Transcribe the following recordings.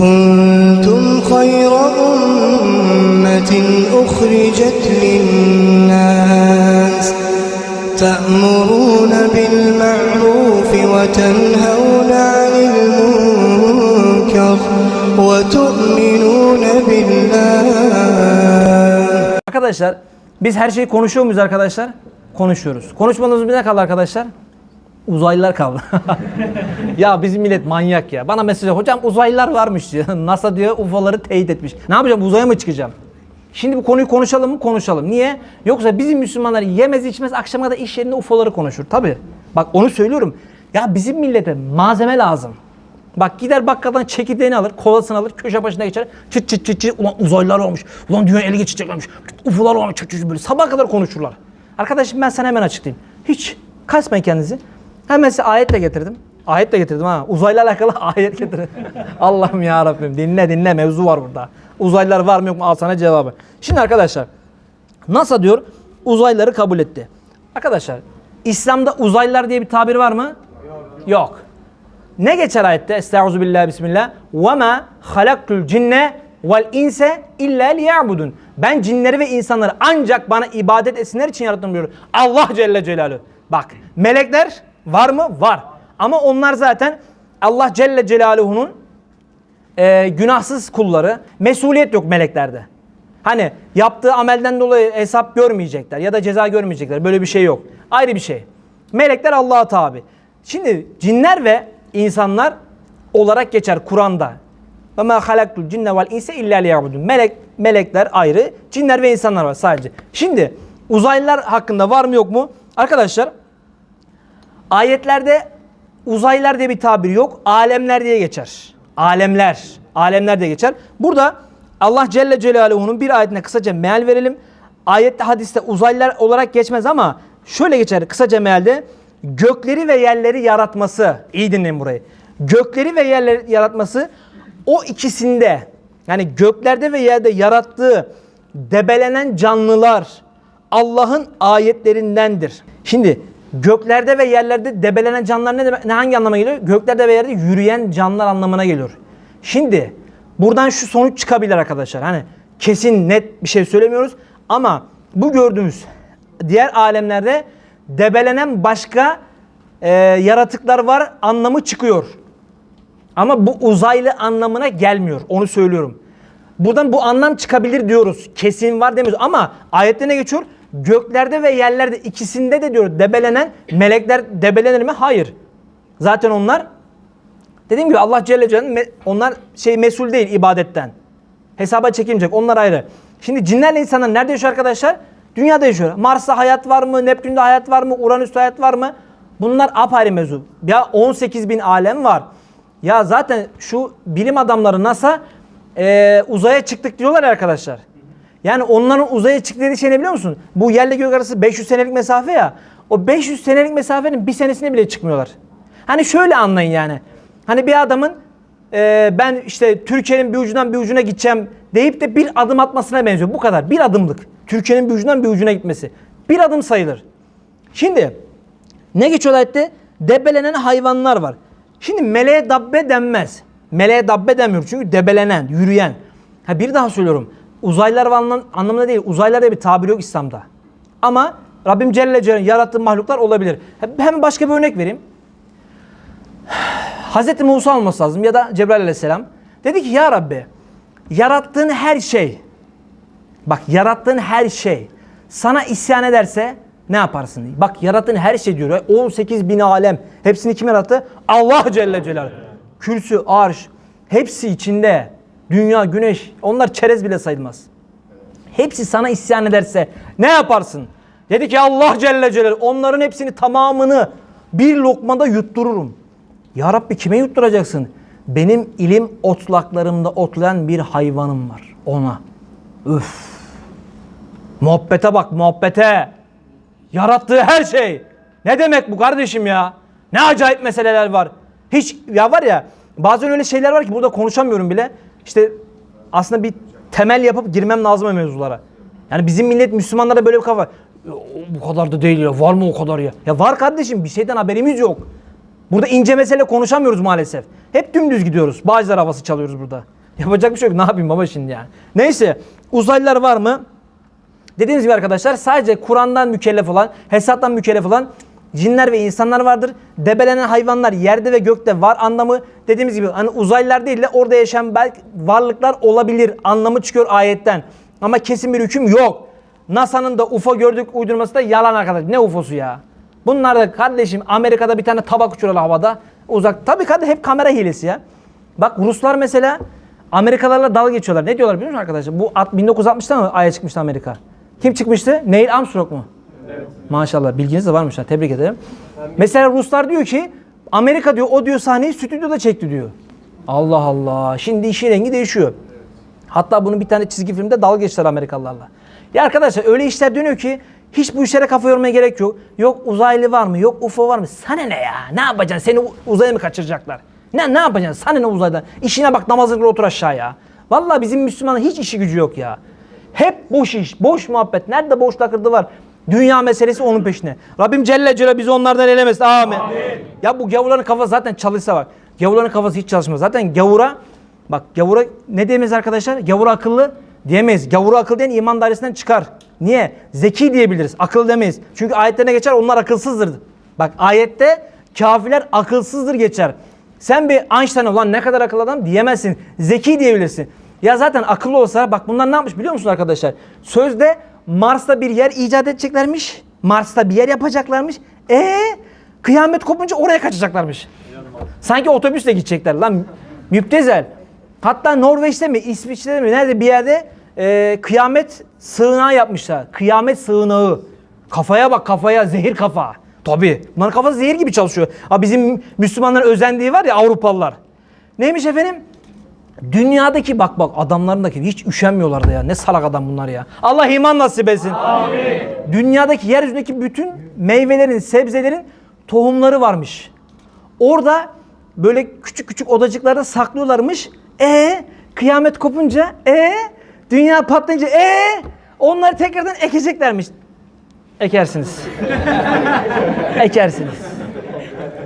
كنتم خير أمة أخرجت للناس تأمرون بالمعروف وتنهون عن المنكر وتؤمنون بالله Arkadaşlar biz her şeyi konuşuyor muyuz arkadaşlar? Konuşuyoruz. Konuşmadığımız bir ne kaldı arkadaşlar? Uzaylılar kaldı. ya bizim millet manyak ya. Bana mesaj hocam uzaylılar varmış diyor. NASA diyor UFO'ları teyit etmiş. Ne yapacağım uzaya mı çıkacağım? Şimdi bu konuyu konuşalım mı? Konuşalım. Niye? Yoksa bizim Müslümanlar yemez içmez akşama da iş yerinde UFO'ları konuşur. Tabi. Bak onu söylüyorum. Ya bizim millete malzeme lazım. Bak gider bakkaldan çekirdeğini alır, kolasını alır, köşe başına geçer. Çıt çıt çıt çıt. Ulan uzaylılar olmuş. Ulan dünya ele geçeceklermiş. UFO'lar olmuş. Çıt çıt böyle sabah kadar konuşurlar. Arkadaşım ben sana hemen açıklayayım. Hiç kasmayın kendinizi. Hemen size ayetle getirdim. Ayetle getirdim ha. Uzayla alakalı ayet getirdim. Allah'ım ya Rabbim dinle dinle mevzu var burada. Uzaylılar var mı yok mu al sana cevabı. Şimdi arkadaşlar NASA diyor uzaylıları kabul etti. Arkadaşlar İslam'da uzaylılar diye bir tabir var mı? Yok. Ne geçer ayette? Estaizu billahi bismillah. Ve ma halaktul cinne vel inse illa liya'budun. Ben cinleri ve insanları ancak bana ibadet etsinler için yarattım diyor. Allah Celle Celaluhu. Bak melekler var mı? Var. Ama onlar zaten Allah Celle Celaluhu'nun e, günahsız kulları. Mesuliyet yok meleklerde. Hani yaptığı amelden dolayı hesap görmeyecekler ya da ceza görmeyecekler. Böyle bir şey yok. Ayrı bir şey. Melekler Allah'a tabi. Şimdi cinler ve insanlar olarak geçer Kur'an'da. Ve ma halaktul cinne vel inse illa liyabudun. Melek melekler ayrı, cinler ve insanlar var sadece. Şimdi uzaylılar hakkında var mı yok mu? Arkadaşlar ayetlerde uzaylılar diye bir tabir yok. Alemler diye geçer. Alemler. Alemler diye geçer. Burada Allah Celle Celaluhu'nun bir ayetine kısaca meal verelim. Ayette hadiste uzaylılar olarak geçmez ama şöyle geçer kısaca mealde. Gökleri ve yerleri yaratması. İyi dinleyin burayı. Gökleri ve yerleri yaratması o ikisinde yani göklerde ve yerde yarattığı debelenen canlılar Allah'ın ayetlerindendir. Şimdi göklerde ve yerlerde debelenen canlılar ne, ne hangi anlama geliyor? Göklerde ve yerde yürüyen canlılar anlamına geliyor. Şimdi buradan şu sonuç çıkabilir arkadaşlar. Hani kesin net bir şey söylemiyoruz ama bu gördüğümüz diğer alemlerde debelenen başka e, yaratıklar var anlamı çıkıyor. Ama bu uzaylı anlamına gelmiyor. Onu söylüyorum. Buradan bu anlam çıkabilir diyoruz. Kesin var demiyoruz. Ama ayette ne geçiyor? Göklerde ve yerlerde ikisinde de diyor debelenen melekler debelenir mi? Hayır. Zaten onlar dediğim gibi Allah Celle Celaluhu onlar şey mesul değil ibadetten. Hesaba çekilmeyecek. Onlar ayrı. Şimdi cinlerle insanlar nerede yaşıyor arkadaşlar? Dünyada yaşıyor. Mars'ta hayat var mı? Neptün'de hayat var mı? Uranüs'te hayat var mı? Bunlar apayrı mevzu. Ya 18 bin alem var. Ya zaten şu bilim adamları NASA e, uzaya çıktık diyorlar arkadaşlar. Yani onların uzaya çık dediği şey ne biliyor musun? Bu yerle gök arası 500 senelik mesafe ya. O 500 senelik mesafenin bir senesine bile çıkmıyorlar. Hani şöyle anlayın yani. Hani bir adamın e, ben işte Türkiye'nin bir ucundan bir ucuna gideceğim deyip de bir adım atmasına benziyor. Bu kadar. Bir adımlık. Türkiye'nin bir ucundan bir ucuna gitmesi. Bir adım sayılır. Şimdi ne geçiyor ayette? Debelenen hayvanlar var. Şimdi meleğe dabbe denmez. Meleğe dabbe denmiyor çünkü debelenen, yürüyen. Ha bir daha söylüyorum. Uzaylılar anlam- anlamında değil. Uzaylılar diye bir tabir yok İslam'da. Ama Rabbim Celle Celaluhu yarattığı mahluklar olabilir. Hem başka bir örnek vereyim. Hazreti Musa olması lazım ya da Cebrail aleyhisselam. Dedi ki ya Rabbi yarattığın her şey bak yarattığın her şey sana isyan ederse ne yaparsın? Bak yarattığın her şey diyor. 18 bin alem. Hepsini kim yarattı? Allah Celle Celaluhu. Kürsü, arş hepsi içinde. Dünya, güneş onlar çerez bile sayılmaz. Hepsi sana isyan ederse ne yaparsın? Dedi ki Allah Celle Celaluhu onların hepsini tamamını bir lokmada yuttururum. Ya Rabbi kime yutturacaksın? Benim ilim otlaklarımda otlayan bir hayvanım var ona. Üf. Muhabbete bak muhabbete. Yarattığı her şey. Ne demek bu kardeşim ya? Ne acayip meseleler var. Hiç ya var ya bazen öyle şeyler var ki burada konuşamıyorum bile. İşte aslında bir temel yapıp girmem lazım mevzulara. Yani bizim millet Müslümanlara böyle bir kafa. "Ya, Bu kadar da değil ya. Var mı o kadar ya? Ya var kardeşim bir şeyden haberimiz yok. Burada ince mesele konuşamıyoruz maalesef. Hep dümdüz gidiyoruz. Bağcılar havası çalıyoruz burada. Yapacak bir şey yok. Ne yapayım baba şimdi yani. Neyse uzaylılar var mı? Dediğimiz gibi arkadaşlar sadece Kur'an'dan mükellef olan, hesaptan mükellef olan cinler ve insanlar vardır. Debelenen hayvanlar yerde ve gökte var anlamı. Dediğimiz gibi hani uzaylılar değil de orada yaşayan belki varlıklar olabilir anlamı çıkıyor ayetten. Ama kesin bir hüküm yok. NASA'nın da UFO gördük uydurması da yalan arkadaş. Ne UFO'su ya? Bunlar da kardeşim Amerika'da bir tane tabak uçuruyorlar havada. Uzak. Tabii kardeşim hep kamera hilesi ya. Bak Ruslar mesela Amerikalılarla dalga geçiyorlar. Ne diyorlar biliyor musun arkadaşlar? Bu at- 1960'ta mı Ay'a çıkmıştı Amerika? Kim çıkmıştı? Neil Armstrong mu? Maşallah bilginiz de varmış ha. Tebrik ederim. Mesela Ruslar diyor ki Amerika diyor o diyor sahneyi stüdyoda çekti diyor. Allah Allah. Şimdi işin rengi değişiyor. Hatta bunu bir tane çizgi filmde dalga geçtiler Amerikalılarla. Ya arkadaşlar öyle işler dönüyor ki hiç bu işlere kafa yormaya gerek yok. Yok uzaylı var mı? Yok UFO var mı? Sana ne ya? Ne yapacaksın? Seni uzaya mı kaçıracaklar? Ne ne yapacaksın? Sana ne uzaydan? İşine bak namazını kıl otur aşağıya. Vallahi bizim Müslümanın hiç işi gücü yok ya. Hep boş iş, boş muhabbet. Nerede boş takırdı var? Dünya meselesi onun peşine. Rabbim Celle Celle bizi onlardan eylemesin. Amin. Ya bu gavurların kafası zaten çalışsa bak. Gavurların kafası hiç çalışmaz. Zaten gavura bak gavura ne demeyiz arkadaşlar? Gavura akıllı diyemeyiz. Gavura akıl diyen iman dairesinden çıkar. Niye? Zeki diyebiliriz. Akıl demeyiz. Çünkü ayetlerine geçer onlar akılsızdır. Bak ayette kafirler akılsızdır geçer. Sen bir Einstein olan ne kadar akıllı adam diyemezsin. Zeki diyebilirsin. Ya zaten akıllı olsa bak bunlar ne yapmış biliyor musunuz arkadaşlar? Sözde Mars'ta bir yer icat edeceklermiş. Mars'ta bir yer yapacaklarmış. E kıyamet kopunca oraya kaçacaklarmış. Sanki otobüsle gidecekler lan. Müptezel. Hatta Norveç'te mi, İsviçre'de mi, nerede bir yerde e, kıyamet sığınağı yapmışlar. Kıyamet sığınağı. Kafaya bak kafaya, zehir kafa. Tabii. Bunların kafası zehir gibi çalışıyor. Ha bizim Müslümanların özendiği var ya Avrupalılar. Neymiş efendim? Dünyadaki bak bak adamlarındaki hiç üşenmiyorlardı ya. Ne salak adam bunlar ya. Allah iman nasip etsin. Dünyadaki yeryüzündeki bütün meyvelerin, sebzelerin tohumları varmış. Orada böyle küçük küçük odacıklarda saklıyorlarmış. E kıyamet kopunca e dünya patlayınca e onları tekrardan ekeceklermiş. Ekersiniz. Ekersiniz.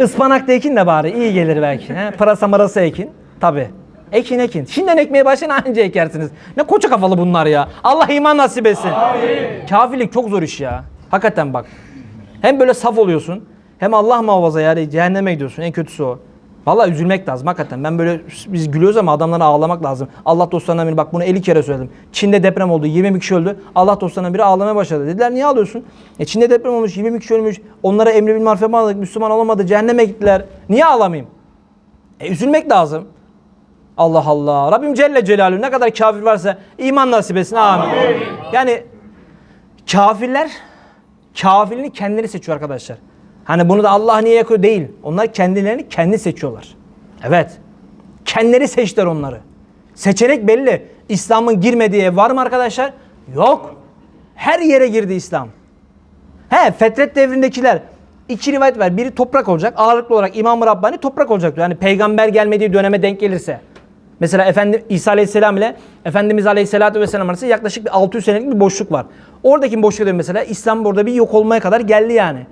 Ispanak da ekin de bari iyi gelir belki. He? Pırasa marası ekin. Tabi. Ekin ekin. Şimdiden ekmeye başlayın anca ekersiniz. Ne koca kafalı bunlar ya. Allah iman nasip etsin. Kafirlik çok zor iş ya. Hakikaten bak. Hem böyle saf oluyorsun. Hem Allah muhafaza yani cehenneme gidiyorsun. En kötüsü o. Vallahi üzülmek lazım hakikaten. Ben böyle biz gülüyoruz ama adamlara ağlamak lazım. Allah dostlarından biri bak bunu 50 kere söyledim. Çin'de deprem oldu. 20 bin kişi öldü. Allah dostlarından biri ağlamaya başladı. Dediler niye ağlıyorsun? E Çin'de deprem olmuş. 20 bin kişi ölmüş. Onlara emri bil aldık. Müslüman olamadı. Cehenneme gittiler. Niye ağlamayayım? E üzülmek lazım. Allah Allah. Rabbim Celle Celaluhu ne kadar kafir varsa iman nasip etsin. Amin. Yani kafirler kafirliğini kendileri seçiyor arkadaşlar. Hani bunu da Allah niye yakıyor değil. Onlar kendilerini kendi seçiyorlar. Evet. Kendileri seçtiler onları. Seçenek belli. İslam'ın girmediği ev var mı arkadaşlar? Yok. Her yere girdi İslam. He fetret devrindekiler iki rivayet var. Biri toprak olacak. Ağırlıklı olarak İmam-ı Rabbani toprak olacak diyor. Yani peygamber gelmediği döneme denk gelirse. Mesela Efendi İsa Aleyhisselam ile Efendimiz Aleyhisselatü Vesselam arasında yaklaşık bir 600 senelik bir boşluk var. Oradaki boşluk diyor mesela İslam burada bir yok olmaya kadar geldi yani.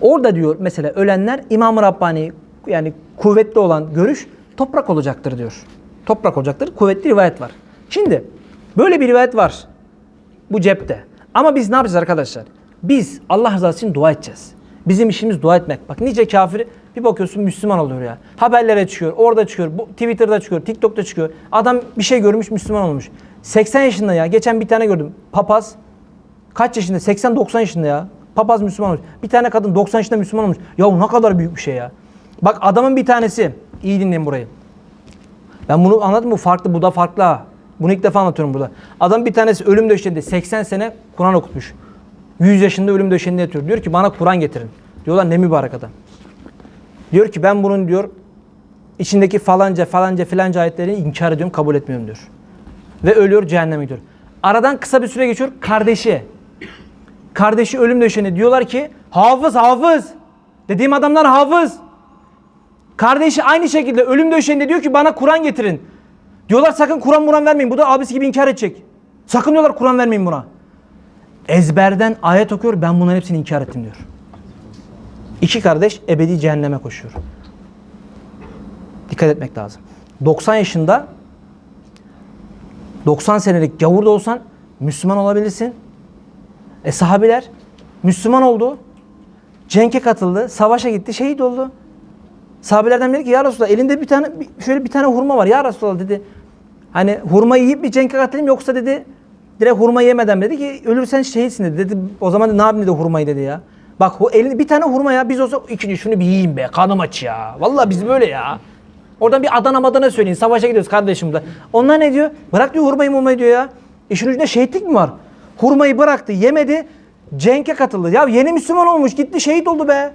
Orada diyor mesela ölenler İmam-ı Rabbani yani kuvvetli olan görüş toprak olacaktır diyor. Toprak olacaktır. Kuvvetli rivayet var. Şimdi böyle bir rivayet var bu cepte. Ama biz ne yapacağız arkadaşlar? Biz Allah rızası için dua edeceğiz. Bizim işimiz dua etmek. Bak nice kafir bir bakıyorsun Müslüman oluyor ya. Haberlere çıkıyor, orada çıkıyor, bu Twitter'da çıkıyor, TikTok'ta çıkıyor. Adam bir şey görmüş Müslüman olmuş. 80 yaşında ya. Geçen bir tane gördüm. Papaz kaç yaşında? 80-90 yaşında ya. Papaz Müslüman olmuş. Bir tane kadın 90 yaşında Müslüman olmuş. Ya ne kadar büyük bir şey ya. Bak adamın bir tanesi. iyi dinleyin burayı. Ben bunu anladım bu farklı bu da farklı ha. Bunu ilk defa anlatıyorum burada. Adam bir tanesi ölüm döşeğinde 80 sene Kur'an okutmuş. 100 yaşında ölüm döşeğinde yatıyor. Diyor ki bana Kur'an getirin. Diyorlar ne mübarek adam. Diyor ki ben bunun diyor içindeki falanca falanca filanca ayetlerini inkar ediyorum kabul etmiyorum diyor. Ve ölüyor cehenneme gidiyor. Aradan kısa bir süre geçiyor kardeşi. Kardeşi ölüm döşeğinde diyorlar ki hafız hafız. Dediğim adamlar hafız. Kardeşi aynı şekilde ölüm döşeğinde diyor ki bana Kur'an getirin. Diyorlar sakın Kur'an Muran vermeyin. Bu da abisi gibi inkar edecek. Sakın diyorlar Kur'an vermeyin buna. Ezberden ayet okuyor ben bunların hepsini inkar ettim diyor. İki kardeş ebedi cehenneme koşuyor. Dikkat etmek lazım. 90 yaşında 90 senelik gavur da olsan Müslüman olabilirsin. E sahabiler Müslüman oldu. Cenk'e katıldı. Savaşa gitti. Şehit oldu. Sahabelerden dedi ki ya Resulallah elinde bir tane şöyle bir tane hurma var. Ya Resulallah dedi. Hani hurma yiyip bir Cenk'e katılayım yoksa dedi direkt hurma yemeden mi?" dedi ki ölürsen şehitsin dedi. dedi. O zaman ne yapayım dedi hurmayı dedi ya. Bak elinde bir tane hurma ya biz olsa ikinci şunu bir yiyeyim be kanım aç ya. Vallahi biz böyle ya. Oradan bir Adana madana söyleyin. Savaşa gidiyoruz kardeşim de. Onlar ne diyor? Bırak diyor hurmayı hurmayı diyor ya. İşin ucunda şehitlik mi var? Hurmayı bıraktı yemedi. Cenk'e katıldı. Ya yeni Müslüman olmuş gitti şehit oldu be.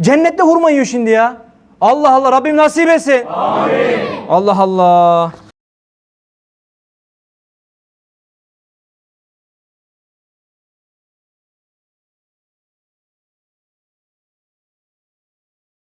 Cennette hurma yiyor şimdi ya. Allah Allah Rabbim nasip etsin. Amin. Allah Allah.